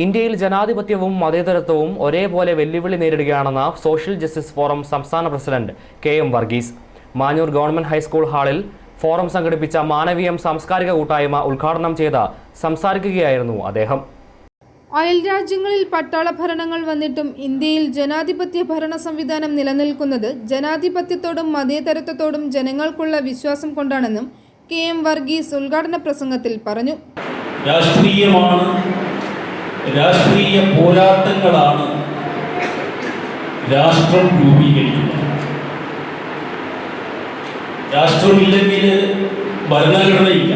ഇന്ത്യയിൽ ജനാധിപത്യവും മതേതരത്വവും ഒരേപോലെ വെല്ലുവിളി നേരിടുകയാണെന്ന് സോഷ്യൽ ജസ്റ്റിസ് ഫോറം സംസ്ഥാന president K M Varghese. Manjoor government high school ഹാളിൽ ഫോറം സംഘടിപ്പിച്ച മാനവീയം സാംസ്കാരിക കൂട്ടായ്മ ഉദ്ഘാടനം ചെയ്ത് സംസാരിക്കുകയായിരുന്നു അദ്ദേഹം. അയൽ രാജ്യങ്ങളിൽ പട്ടാള ഭരണങ്ങൾ വന്നിട്ടും ഇന്ത്യയിൽ ജനാധിപത്യ ഭരണ സംവിധാനം നിലനിൽക്കുന്നത് ജനാധിപത്യത്തോടും മതേതരത്വത്തോടും ജനങ്ങൾക്കുള്ള വിശ്വാസം കൊണ്ടാണെന്നും കെ എം വർഗീസ് ഉദ്ഘാടന പ്രസംഗത്തിൽ പറഞ്ഞു. രാഷ്ട്രീയമാണ് രാഷ്ട്രീയ പോരാട്ടങ്ങളാണ് രാഷ്ട്രം രൂപീകരിക്കുന്നത്. രാഷ്ട്രമില്ലെങ്കിൽ ഭരണഘടനയില്ല.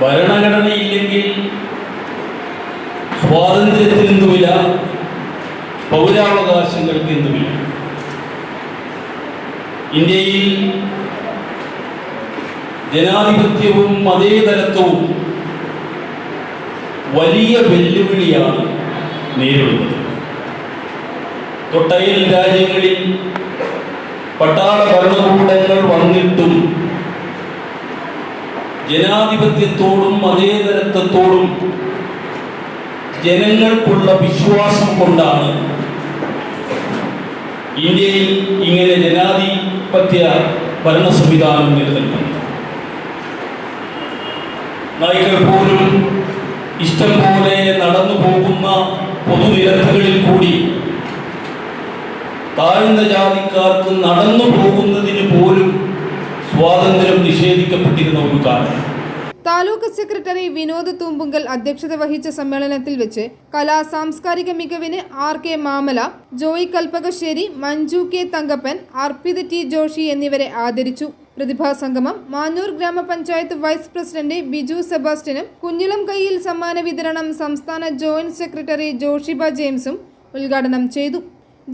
ഭരണഘടനയില്ലെങ്കിൽ സ്വാതന്ത്ര്യത്തിന് എന്തുമില്ല പൗരാവകാശങ്ങൾക്ക് എന്തുമില്ല ഇന്ത്യയിൽ ജനാധിപത്യവും മതേതരത്വവും വലിയ വെല്ലുവിളിയാണ് നേരിടുന്നത്. തൊട്ടയൽ രാജ്യങ്ങളിൽ പട്ടാള ഭരണകൂടങ്ങൾ വന്നിട്ടും ജനാധിപത്യത്തോടും മതേതരത്വത്തോടും ജനങ്ങൾക്കുള്ള വിശ്വാസം കൊണ്ടാണ് ഇന്ത്യയിൽ ഇങ്ങനെ ജനാധിപത്യ ഭരണ സംവിധാനം നിലനിൽക്കുന്നത്. നായ്ക്കൾ പോലും ഇഷ്ടം പോലെ നടന്നു പോകുന്ന പൊതുനിരത്തുകളിൽ കൂടി താഴ്ന്ന ജാതിക്കാർക്ക് നടന്നു പോകുന്നതിന് പോലും സ്വാതന്ത്ര്യം നിഷേധിക്കപ്പെട്ടിരുന്ന ഒരു കാലം. താലൂക്ക് സെക്രട്ടറി വിനോദ് തൂമ്പുങ്കൽ അധ്യക്ഷത വഹിച്ച സമ്മേളനത്തിൽ വെച്ച് കലാ സാംസ്കാരിക മികവിന് R K Mamala Joy Kalpakassery Manju K Thankappan Arpith T Joshi എന്നിവരെ ആദരിച്ചു. പ്രതിഭാ സംഗമം മാന്നൂർ ഗ്രാമപഞ്ചായത്ത് വൈസ് പ്രസിഡന്റ് ബിജു സെബാസ്റ്റ്യനും കുഞ്ഞിളം കൈയിൽ സമ്മാന വിതരണം സംസ്ഥാന ജോയിന്റ് സെക്രട്ടറി ജോഷിബ ജെയിംസും ഉദ്ഘാടനം ചെയ്തു.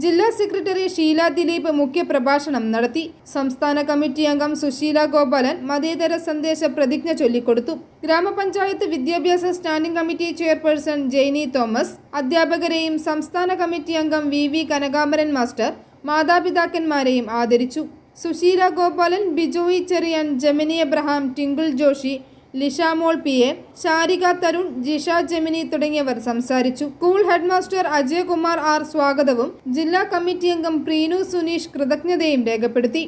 ജില്ലാ സെക്രട്ടറി ഷീല ദിലീപ് മുഖ്യപ്രഭാഷണം നടത്തി. സംസ്ഥാന കമ്മിറ്റി അംഗം സുശീല ഗോപാലൻ മതേതര സന്ദേശ പ്രതിജ്ഞ ചൊല്ലിക്കൊടുത്തു. ഗ്രാമപഞ്ചായത്ത് വിദ്യാഭ്യാസ standing committee chairperson Jainy Thomas അധ്യാപകരെയും സംസ്ഥാന കമ്മിറ്റി അംഗം വി വി കനകാമരൻ മാസ്റ്റർ മാതാപിതാക്കന്മാരെയും ആദരിച്ചു. സുശീല ഗോപാലൻ ബിജോയി ചെറിയാൻ ജമിനി എബ്രഹാം ടിങ്കിൾ ജോഷി ലിഷാമോൾ പി എ ശാരിക തരുൺ ജിഷ ജമിനി തുടങ്ങിയവർ സംസാരിച്ചു. സ്കൂൾ ഹെഡ്മാസ്റ്റർ അജയകുമാർ ആർ സ്വാഗതവും ജില്ലാ കമ്മിറ്റി അംഗം പ്രീനു സുനീഷ് കൃതജ്ഞതയും രേഖപ്പെടുത്തി.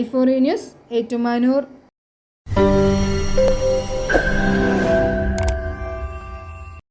ഐഫോറി ന്യൂസ് ഏറ്റുമാനൂർ.